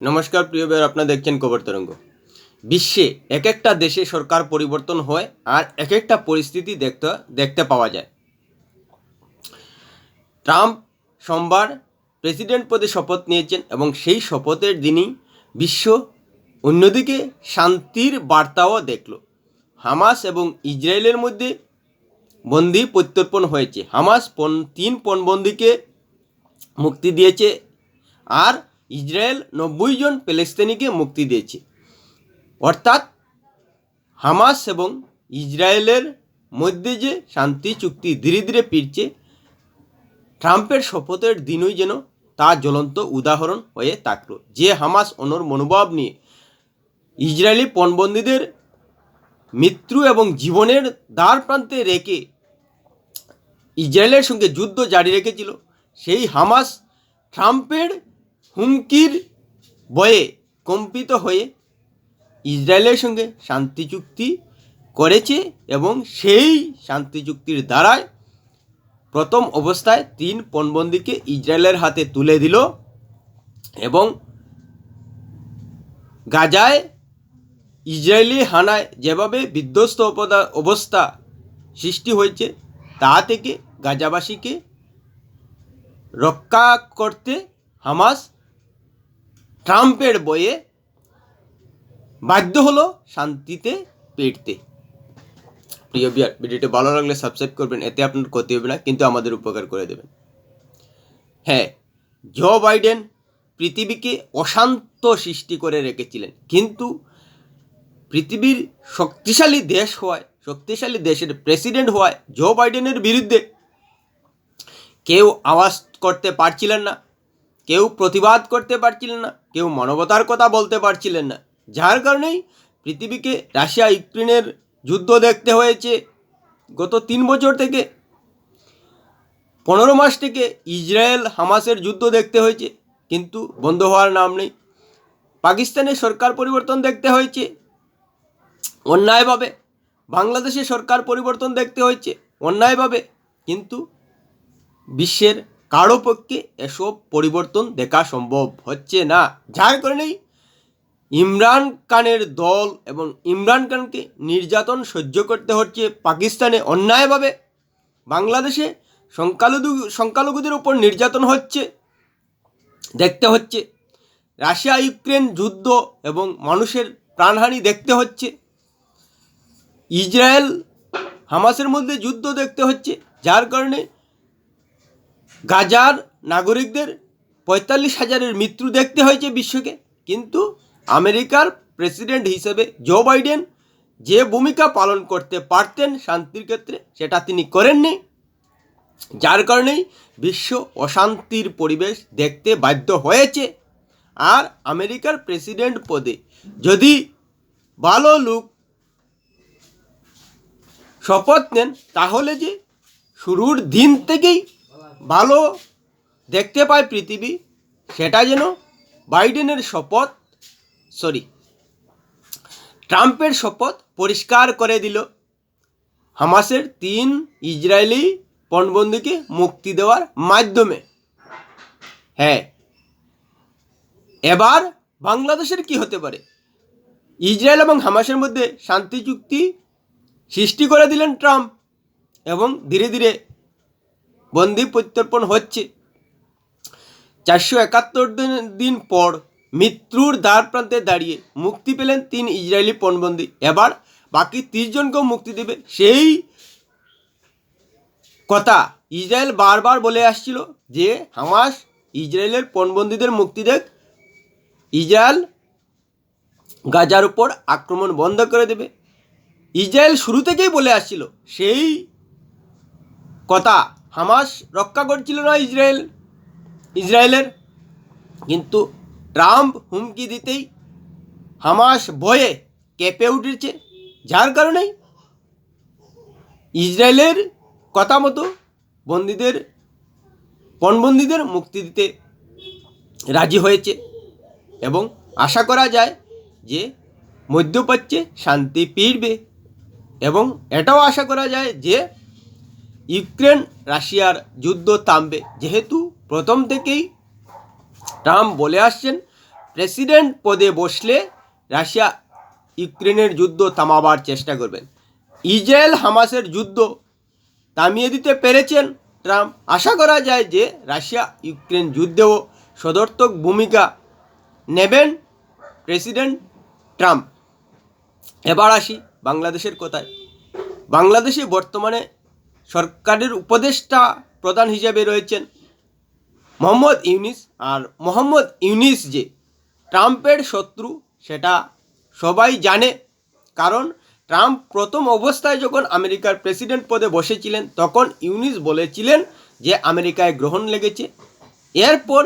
নমস্কার, প্রিয় ভাই আপনারা দেখছেন খবর তরঙ্গ। বিশ্বে এক একটা দেশে সরকার পরিবর্তন হয় আর এক একটা পরিস্থিতি দেখতে দেখতে পাওয়া যায়। ট্রাম্প সোমবার প্রেসিডেন্ট পদে শপথ নিয়েছেন এবং সেই শপথের দিনই বিশ্ব অন্যদিকে শান্তির বার্তাও দেখল। হামাস এবং ইসরায়েলের মধ্যে বন্দি প্রত্যর্পণ হয়েছে। হামাস পন, তিন পণবন্দিকে মুক্তি দিয়েছে আর ইসরায়েল নব্বই জন প্যালেস্তানিকে মুক্তি দিয়েছে। অর্থাৎ হামাস এবং ইসরায়েলের মধ্যে যে শান্তি চুক্তি ধীরে ধীরে ফিরছে, ট্রাম্পের শপথের দিনই যেন তা জ্বলন্ত উদাহরণ হয়ে থাকল। যে হামাস অনর মনোভাব নিয়ে ইসরায়েলি পণবন্দীদের মৃত্যু এবং জীবনের দ্বার প্রান্তে রেখে ইসরায়েলের সঙ্গে যুদ্ধ জারি রেখেছিল, সেই হামাস ট্রাম্পের হুমকির বয়ে কম্পিত হয়ে ইসরায়েলের সঙ্গে শান্তি চুক্তি করেছে এবং সেই শান্তি চুক্তির দ্বারায় প্রথম অবস্থায় তিন পণবন্দিকে ইসরায়েলের হাতে তুলে দিল এবং গাজায় ইসরায়েলি হানায় যেভাবে বিধ্বস্ত অবস্থা সৃষ্টি হয়েছে, তা থেকে গাজাবাসীকে রক্ষা করতে হামাস ট্রাম্পের বয়ে বাধ্য হলো শান্তিতে পেটতে প্রিয় বিয়ার, ভিডিওটি ভালো লাগলে সাবস্ক্রাইব করবেন, এতে আপনার ক্ষতি হবে না, কিন্তু আমাদের উপকার করে দেবেন। হ্যাঁ জো বাইডেন পৃথিবীকে অশান্ত সৃষ্টি করে রেখেছিলেন, কিন্তু পৃথিবীর শক্তিশালী দেশ হওয়ায়, শক্তিশালী দেশের প্রেসিডেন্ট হওয়ায় জো বাইডেনের বিরুদ্ধে কেউ আওয়াজ করতে পারছিলেন না। কেউ প্রতিবাদ করতে পারছিলেন না, কেউ মানবতার কথা বলতে পারছিলেন না। যার কারণেই পৃথিবীকে রাশিয়া, ইউক্রেনের যুদ্ধ দেখতে হয়েছে। গত তিন বছর থেকে, পনেরো মাস থেকে ইসরায়েল হামাসের যুদ্ধ দেখতে হয়েছে, কিন্তু বন্ধ হওয়ার নাম নেই। পাকিস্তানের সরকার পরিবর্তন দেখতে হয়েছে, অন্যায়ভাবে। বাংলাদেশে সরকার পরিবর্তন দেখতে হয়েছে, অন্যায়ভাবে। কিন্তু বিশ্বের কারও পক্ষে এসব পরিবর্তন দেখা সম্ভব হচ্ছে না। যার কারণেই ইমরান খানের দল এবং ইমরান খানকে নির্যাতন সহ্য করতে হচ্ছে পাকিস্তানে অন্যায়ভাবে। বাংলাদেশে সংখ্যালঘু, সংখ্যালঘুদের উপর নির্যাতন হচ্ছে, দেখতে হচ্ছে। রাশিয়া ইউক্রেন যুদ্ধ এবং মানুষের প্রাণহানি দেখতে হচ্ছে। ইসরায়েল হামাসের মধ্যে যুদ্ধ দেখতে হচ্ছে, যার কারণে গাজার নাগরিকদের পঁয়তাল্লিশ হাজারের মৃত্যু দেখতে হয়েছে বিশ্বকে। কিন্তু আমেরিকার প্রেসিডেন্ট হিসেবে জো বাইডেন যে ভূমিকা পালন করতে পারতেন শান্তির ক্ষেত্রে, সেটা তিনি করেননি। যার কারণেই বিশ্ব অশান্তির পরিবেশ দেখতে বাধ্য হয়েছে। আর আমেরিকার প্রেসিডেন্ট পদে যদি ভালো লোক শপথ নেন, তাহলে যে শুরুর দিন থেকেই ভালো দেখতে পায় পৃথিবী, সেটা যেন বাইডেনের শপথ সরি ট্রাম্পের শপথ পরিষ্কার করে দিল। হামাসের তিন ইসরায়েলি পণবন্দীকে মুক্তি দেওয়ার মাধ্যমে। হ্যাঁ এবার বাংলাদেশের কি হতে পারে? ইসরায়েল এবং হামাসের মধ্যে শান্তি চুক্তি সৃষ্টি করে দিলেন ট্রাম্প এবং ধীরে ধীরে বন্দি প্রত্যর্পণ হচ্ছে। চারশো একাত্তর দিন পর মৃত্যুর দ্বার প্রান্তে দাঁড়িয়ে মুক্তি পেলেন তিন ইসরায়েলি পণবন্দি। এবার বাকি তিরিশ জনকেও মুক্তি দেবে। সেই কথা ইসরায়েল বারবার বলে আসছিল যে, হামাস ইসরায়েলের পণবন্দীদের মুক্তি দেখ। ইসরায়েল গাজার উপর আক্রমণ বন্ধ করে দেবে। ইসরায়েল শুরু থেকেই বলে আসছিল সেই কথা হামাস রক্ষা করছিল না ইসরায়েল, ইসরায়েলের। কিন্তু ট্রাম্প হুমকি দিতেই হামাস ভয়ে কেঁপে উঠেছে। যার কারণেই ইসরায়েলের কথা মতো বন্দীদের, পণবন্দীদের মুক্তি দিতে রাজি হয়েছে এবং আশা করা যায় যে মধ্যপ্রাচ্যে শান্তি ফিরবে। এবং এটাও আশা করা যায় যে ইউক্রেন, রাশিয়ার যুদ্ধ থামবে। যেহেতু প্রথম থেকেই ট্রাম্প বলে আসছেন, প্রেসিডেন্ট পদে বসলে রাশিয়া ইউক্রেনের যুদ্ধ থামাবার চেষ্টা করবেন। ইসরায়েল হামাসের যুদ্ধ থামিয়ে দিতে পেরেছেন ট্রাম্প। আশা করা যায় যে রাশিয়া ইউক্রেন যুদ্ধেও সদর্থক ভূমিকা নেবেন প্রেসিডেন্ট ট্রাম্প। এবার আসি বাংলাদেশের কথায়। বাংলাদেশে বর্তমানে সরকারের উপদেষ্টা প্রধান হিসেবে রয়েছেন মোহাম্মদ ইউনিস। আর মোহাম্মদ ইউনিস যে ট্রাম্পের শত্রু, সেটা সবাই জানে। কারণ ট্রাম্প প্রথম অবস্থায় যখন আমেরিকার প্রেসিডেন্ট পদে বসেছিলেন, তখন ইউনিস বলেছিলেন যে আমেরিকায় গ্রহণ লেগেছে। এরপর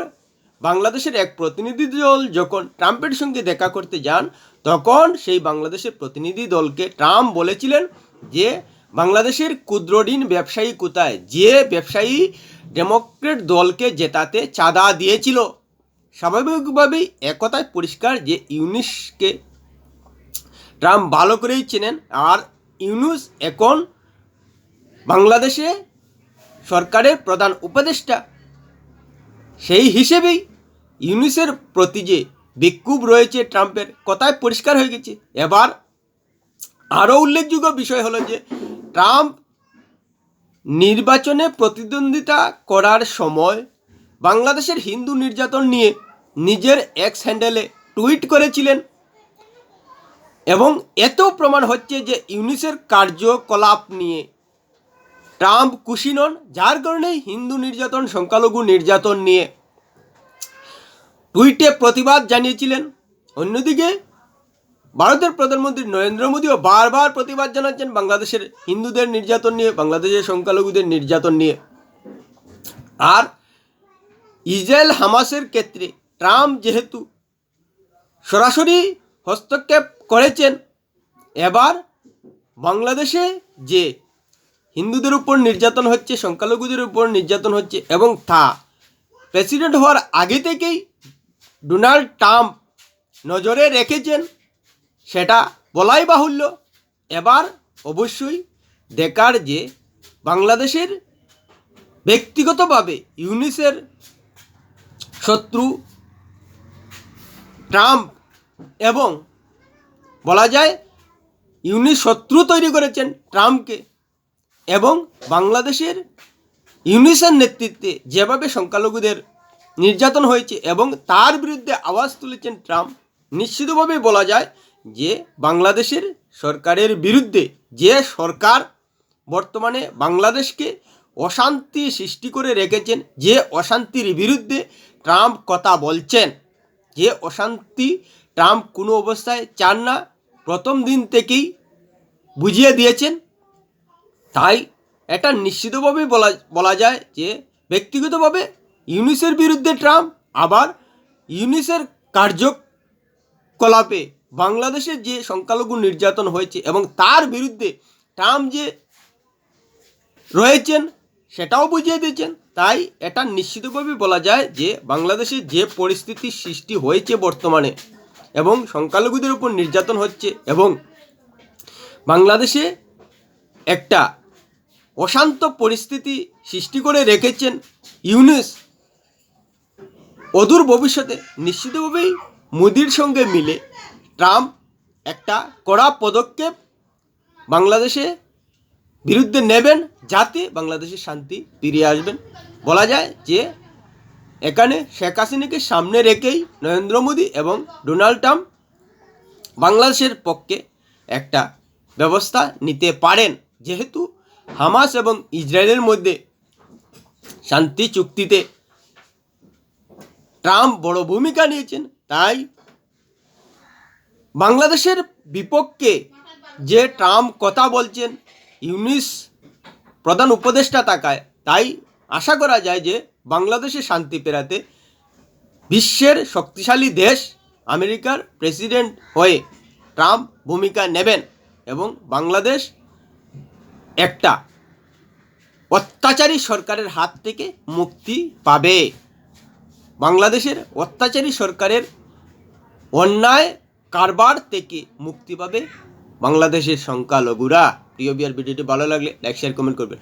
বাংলাদেশের এক প্রতিনিধি দল যখন ট্রাম্পের সঙ্গে দেখা করতে যান, তখন সেই বাংলাদেশের প্রতিনিধি দলকে ট্রাম্প বলেছিলেন যে বাংলাদেশের ক্ষুদ্র ঋণ ব্যবসায়ী কোথায়? যে ব্যবসায়ী ডেমোক্রেট দলকে জেতাতে চাঁদা দিয়েছিল। স্বাভাবিকভাবেই একথায় পরিষ্কার যে ইউনিসকে ট্রাম্প ভালো করেই চেনেন। আর ইউনুস এখন বাংলাদেশে সরকারের প্রধান উপদেষ্টা। সেই হিসেবেই ইউনিসের প্রতি যে বিক্ষোভ রয়েছে ট্রাম্পের, কথায় পরিষ্কার হয়ে গেছে। এবার আরও উল্লেখযোগ্য বিষয় হলো যে ট্রাম্প নির্বাচনে প্রতিদ্বন্দ্বিতা করার সময় বাংলাদেশের হিন্দু নির্যাতন নিয়ে নিজের এক্স হ্যান্ডেলে টুইট করেছিলেন। এবং এত প্রমাণ হচ্ছে যে ইউনিসের কার্যকলাপ নিয়ে ট্রাম্প খুশি নন, যার কারণে হিন্দু নির্যাতন, সংখ্যালঘু নির্যাতন নিয়ে টুইটে প্রতিবাদ জানিয়েছিলেন। অন্যদিকে ভারতের প্রধানমন্ত্রী নরেন্দ্র মোদীও বারবার প্রতিবাদ জানাচ্ছেন বাংলাদেশের হিন্দুদের নির্যাতন নিয়ে, বাংলাদেশের সংখ্যালঘুদের নির্যাতন নিয়ে। আর ইসরায়েল হামাসের ক্ষেত্রে ট্রাম্প যেহেতু সরাসরি হস্তক্ষেপ করেছেন, এবার বাংলাদেশে যে হিন্দুদের উপর নির্যাতন হচ্ছে, সংখ্যালঘুদের উপর নির্যাতন হচ্ছে এবং তা প্রেসিডেন্ট হওয়ার আগে থেকেই ডোনাল্ড ট্রাম্প নজরে রেখেছেন সেটা বলাই বাহুল্য। এবার অবশ্যই দেখার যে বাংলাদেশের ব্যক্তিগতভাবে ইউনিসের শত্রু ট্রাম্প এবং বলা যায় ইউনিস শত্রু তৈরি করেছেন ট্রাম্পকে এবং বাংলাদেশের ইউনিসের নেতৃত্বে যেভাবে সংখ্যালঘুদের নির্যাতন হয়েছে এবং তার বিরুদ্ধে আওয়াজ তুলেছেন ট্রাম্প নিশ্চিতভাবে বলা যায় যে বাংলাদেশের সরকারের বিরুদ্ধে, যে সরকার বর্তমানে বাংলাদেশকে অশান্তি সৃষ্টি করে রেখেছেন, যে অশান্তির বিরুদ্ধে ট্রাম্প কথা বলছেন, যে অশান্তি ট্রাম্প কোনো অবস্থায় চান না, প্রথম দিন থেকেই বুঝিয়ে দিয়েছেন। তাই এটা নিশ্চিতভাবে বলা বলা যায় যে ব্যক্তিগতভাবে ইউনিসের বিরুদ্ধে ট্রাম্প আবার ইউনিসের কার্যকলাপে বাংলাদেশের যে সংখ্যালঘু নির্যাতন হয়েছে এবং তার বিরুদ্ধে ট্রাম্প যে রয়েছেন, সেটাও বুঝিয়ে দিয়েছেন। তাই এটা নিশ্চিতভাবে বলা যায় যে বাংলাদেশে যে পরিস্থিতি সৃষ্টি হয়েছে বর্তমানে এবং সংখ্যালঘুদের উপর নির্যাতন হচ্ছে এবং বাংলাদেশে একটা অশান্ত পরিস্থিতি সৃষ্টি করে রেখেছেন ইউনেস, অদূর ভবিষ্যতে নিশ্চিতভাবেই মোদির সঙ্গে মিলে ট্রাম্প একটা কড়া পদক্ষেপ বাংলাদেশে বিরুদ্ধে নেবেন যাতে বাংলাদেশের শান্তি ফিরিয়ে আসবেন। বলা যায় যে, এখানে শেখ হাসিনাকে সামনে রেখেই নরেন্দ্র মোদী এবং ডোনাল্ড ট্রাম্প বাংলাদেশের পক্ষে একটা ব্যবস্থা নিতে পারেন। যেহেতু হামাস এবং ইসরায়েলের মধ্যে শান্তি চুক্তিতে ট্রাম্প বড় ভূমিকা নিয়েছেন, তাই বাংলাদেশের বিপক্ষে যে ট্রাম্প কথা বলছেন, ইউনিস প্রধান উপদেষ্টা তাকায়, তাই আশা করা যায় যে বাংলাদেশে শান্তি পেরাতে বিশ্বের শক্তিশালী দেশ আমেরিকার প্রেসিডেন্ট হয়ে ট্রাম্প ভূমিকা নেবেন এবং বাংলাদেশ একটা অত্যাচারী সরকারের হাত থেকে মুক্তি পাবে। বাংলাদেশের অত্যাচারী সরকারের অন্যায় কারবার থেকে মুক্তি পাবে বাংলাদেশের সংখ্যালঘুরা। প্রিয় বিয়ার ভিডিওটি ভালো লাগলে লাইক শেয়ার কমেন্ট করবেন।